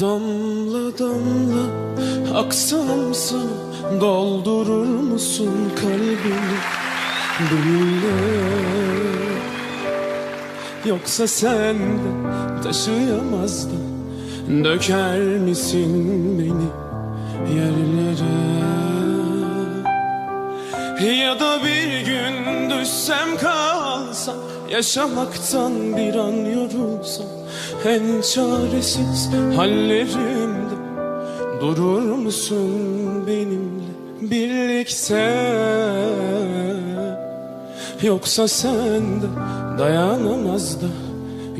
Damla damla aksam sana doldurur musun kalbimi? Benimle Yoksa sen de taşıyamazdın Döker misin beni yerlere? Ya da bir gün düşsem kalsam Yaşamaktan bir an yorulsam En çaresiz hallerimde Durur musun benimle birlikte? Yoksa sen de dayanamaz da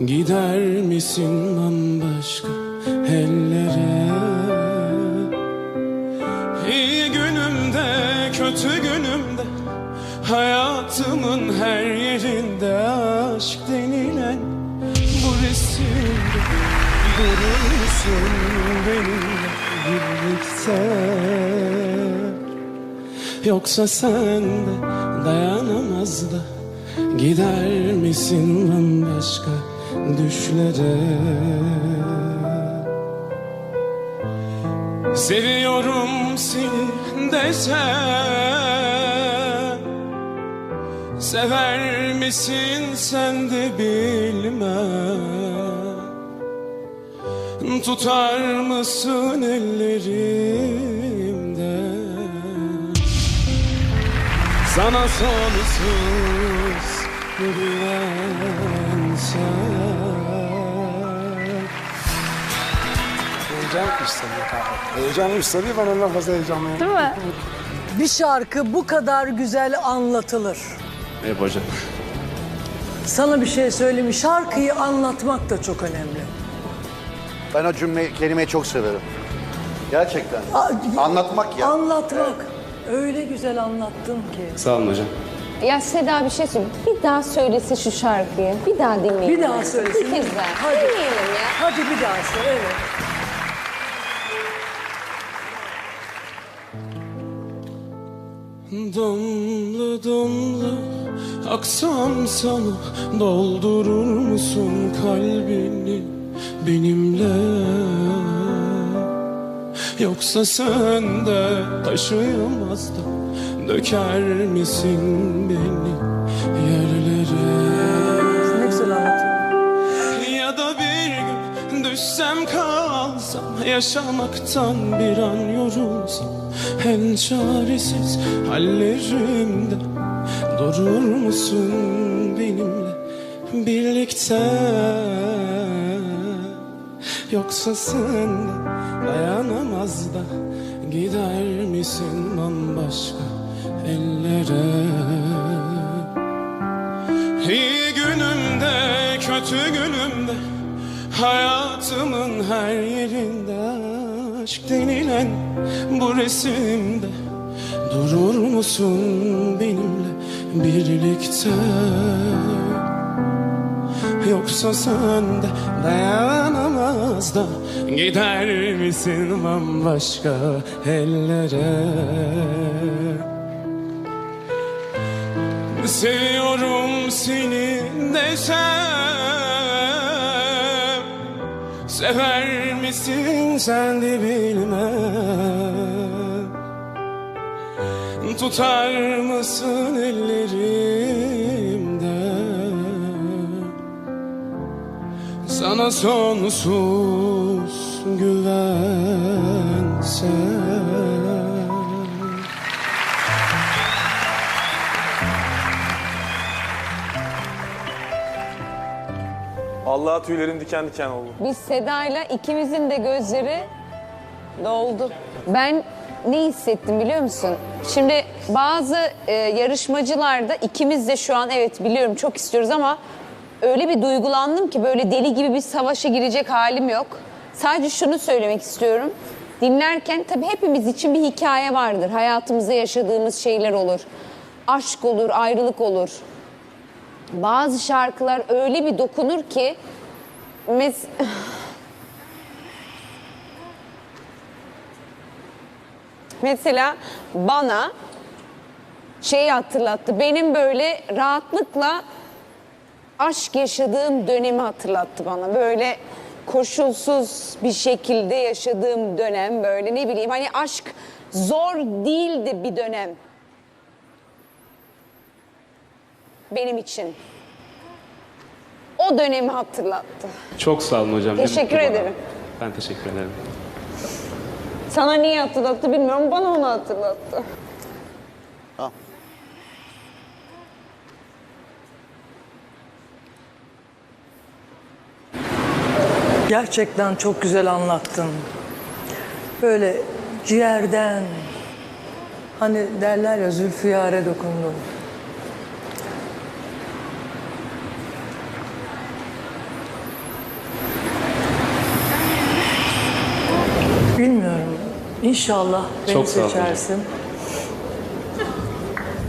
Gider misin bambaşka ellere İyi günümde kötü günümde Hayatımın her yerinde aşk denilen bu resimde Durur benimle birlikte. Yoksa sen de dayanamaz da Gider misin bambaşka düşlere? Seviyorum seni desem Sever misin sen de bilmem Tutar mısın ellerimden Sana sonsuz güvensem Heyecanmış tabii kahve. Heyecanmış tabii ben ondan fazla heyecanlıyım. Değil mi? Bir şarkı bu kadar güzel anlatılır. Hep hocam. Sana bir şey söyleyeyim mi? Şarkıyı anlatmak da çok önemli. Ben o cümle, kelimeyi çok severim. Gerçekten. A- Anlatmak ya. Anlatmak. Öyle güzel anlattın ki. Sağ olun hocam. Ya Seda bir şey söyleyeyim. Bir daha söylesin şu şarkıyı. Bir daha dinleyelim. Bir daha söylesin. Bir kez daha. Hadi. Dinleyelim ya. Hadi bir daha söyle. Evet. Damla damla aksam sana Doldurur musun kalbini benimle Yoksa sen de taşıyamazdın Döker misin beni yerlere Ne güzel anlatıyor. Ya da bir gün düşsem kalsam Yaşamaktan bir an yorulsam En çaresiz hallerimde Durur musun benimle birlikte? Yoksa sen dayanamaz da Gider misin bambaşka ellere? İyi günümde, kötü günümde Hayatımın her yerinde Aşk denilen bu resimde Durur musun benimle birlikte. Yoksa sen de dayanamaz da Gider misin bambaşka ellere Seviyorum seni desem Sever misin sen de bilmem Tutar mısın ellerimden Sana sonsuz güvensem Allah tüylerim diken diken oldu. Biz Seda'yla ikimizin de gözleri doldu. Ben ne hissettim biliyor musun? Şimdi bazı e, yarışmacılarda ikimiz de şu an evet biliyorum çok istiyoruz ama öyle bir duygulandım ki böyle deli gibi bir savaşa girecek halim yok. Sadece şunu söylemek istiyorum. Dinlerken tabii hepimiz için bir hikaye vardır. Hayatımızda yaşadığımız şeyler olur. Aşk olur, ayrılık olur. Bazı şarkılar öyle bir dokunur ki mes Mesela bana şeyi hatırlattı. Benim böyle rahatlıkla aşk yaşadığım dönemi hatırlattı bana. Böyle koşulsuz bir şekilde yaşadığım dönem böyle ne bileyim hani aşk zor değildi bir dönem. Benim için. O dönemi hatırlattı. Çok sağ olun hocam. Teşekkür ederim. Ben teşekkür ederim. Sana niye hatırlattı bilmiyorum bana onu hatırlattı. Gerçekten çok güzel anlattın. Böyle ciğerden hani derler ya Zülfiyar'e dokundun. Bilmiyorum. İnşallah beni Çok sağ seçersin.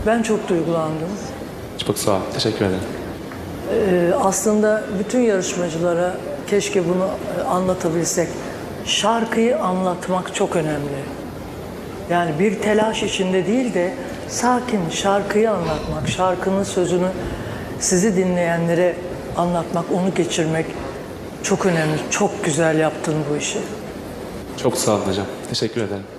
Ben çok duygulandım. Çok sağ ol. Teşekkür ederim. Ee, aslında bütün yarışmacılara keşke bunu e, anlatabilsek. Şarkıyı anlatmak çok önemli. Yani bir telaş içinde değil de sakin şarkıyı anlatmak, şarkının sözünü sizi dinleyenlere anlatmak, onu geçirmek çok önemli. Çok güzel yaptın bu işi. Çok sağ olun hocam. Teşekkür ederim.